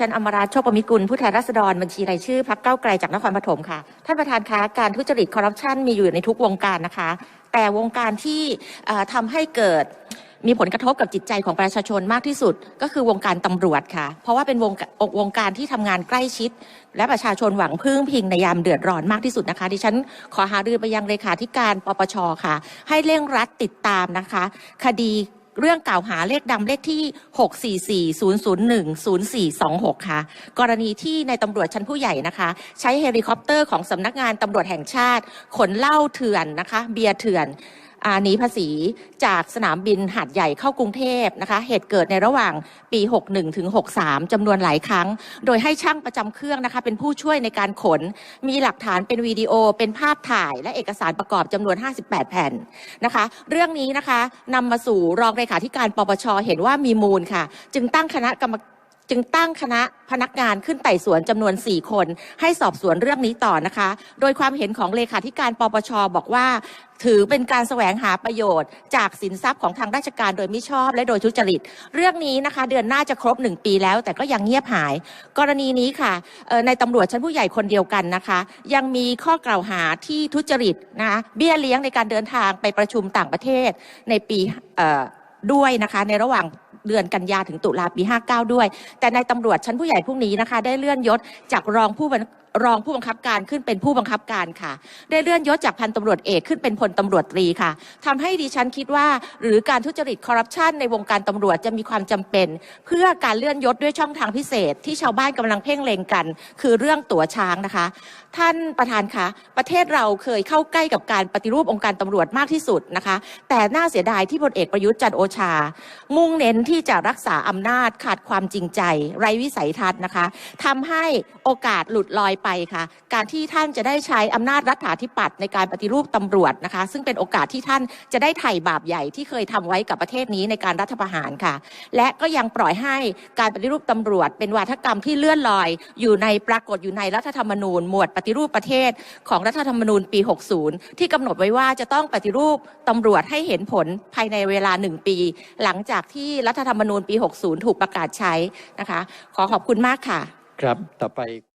ฉันอมราโชคประมิกุลผู้แทนราษฎรบัญชีรายชื่อพักเก้าไกลจากนครปฐมค่ะ ท่านประธานคะการทุจริตคอร์รัปชันมีอยู่ในทุกวงการนะคะ แต่วงการที่เอ่อทำให้เกิดมีผลกระทบกับจิตใจของประชาชนมากที่สุด ก็คือวงการตำรวจค่ะ เพราะว่าเป็นวงกวงการที่ทำงานใกล้ชิด และประชาชนหวังพึ่งพิงในยามเดือดร้อนมากที่สุดนะคะ ดิฉันขอหารือไปยังเลขาธิการปปชค่ะ ให้เร่งรัดติดตามนะคะ คดี เรื่องกล่าวหาเลขดำเลขที่ 644-001-0426 ค่ะ กรณีที่ในตำรวจชั้นผู้ใหญ่นะคะ ใช้เฮลิคอปเตอร์ของสำนักงานตำรวจแห่งชาติ ขนเหล้าเถื่อนนะคะ เบียร์เถื่อน หนีภาษีจากสนามบินหาดใหญ่เข้ากรุงเทพนะคะ เหตุเกิดในระหว่างปี 61ถึง63จำนวนหลายครั้ง โดยให้ช่างประจำเครื่องนะคะ เป็นผู้ช่วยในการขน มีหลักฐานเป็นวิดีโอ เป็นภาพถ่าย และเอกสารประกอบจำนวน 58 แผ่นนะคะ เรื่องนี้นะคะนำมาสู่รองเลขาธิการปปชเห็นว่ามีมูลค่ะ จึงตั้งคณะกรรม จึงตั้งคณะพนักงานขึ้นไต่สวนจำนวน 4 คน ให้สอบสวนเรื่องนี้ต่อนะคะ โดยความเห็นของเลขาธิการปปชบอกว่า ถือเป็นการแสวงหาประโยชน์ จากสินทรัพย์ของทางราชการโดยมิชอบ และโดยทุจริต เรื่องนี้นะคะ เดือนหน้าจะครบ 1 ปีแล้ว แต่ก็ยังเงียบหาย กรณีนี้ค่ะในตำรวจชั้นผู้ใหญ่คนเดียวกันนะคะ ยังมีข้อกล่าวหาที่ทุจริตนะะเบี้ยเลี้ยงในการเดินทางไปประชุมต่างประเทศในปีด้วยนะคะในระหว่าง เดือนกันยาถึงตุลาปี 59 ด้วย แต่ในตำรวจชั้นผู้ใหญ่พวกนี้นะคะ ได้เลื่อนยศจากรองผู้บัญ รองผู้บังคับการขึ้นเป็นผู้บังคับการค่ะ ได้เลื่อนยศจากพันตำรวจเอกขึ้นเป็นพลตำรวจตรีค่ะทำให้ดิฉันคิดว่า หรือการทุจริตคอร์รัปชันในวงการตำรวจจะมีความจำเป็น เพื่อการเลื่อนยศด้วยช่องทางพิเศษ ที่ชาวบ้านกำลังเพ่งเล็งกัน คือเรื่องตั๋วช้างนะคะ ท่านประธานคะประเทศเราเคยเข้าใกล้กับการปฏิรูปองค์การตำรวจมากที่สุดนะคะ แต่น่าเสียดายที่พลเอกประยุทธ์จันโอชา มุ่งเน้นที่จะรักษาอำนาจขาดความจริงใจ ไร้วิสัยทัศน์นะคะทำให้โอกาสหลุดลอยไปค่ะ การที่ท่านจะได้ใช้อำนาจรัฐาธิปัตย์ในการปฏิรูปตำรวจนะคะ ซึ่งเป็นโอกาสที่ท่านจะได้ไถ่บาปใหญ่ที่เคยทำไว้กับประเทศนี้ในการรัฐประหารค่ะ และก็ยังปล่อยให้การปฏิรูปตำรวจ เป็นวาทกรรมที่เลื่อนลอย อยู่ในปรากฏอยู่ในรัฐธรรมนูญ หมวดปฏิรูปประเทศ ของรัฐธรรมนูญปี 60 ที่กำหนดไว้ว่าจะต้องปฏิรูปตำรวจให้เห็นผลภายในเวลาหนึ่งปี หลังจากที่รัฐธรรมนูญปี 60 ถูกประกาศใช้นะคะ ขอขอบคุณมากค่ะ ครับ ต่อไป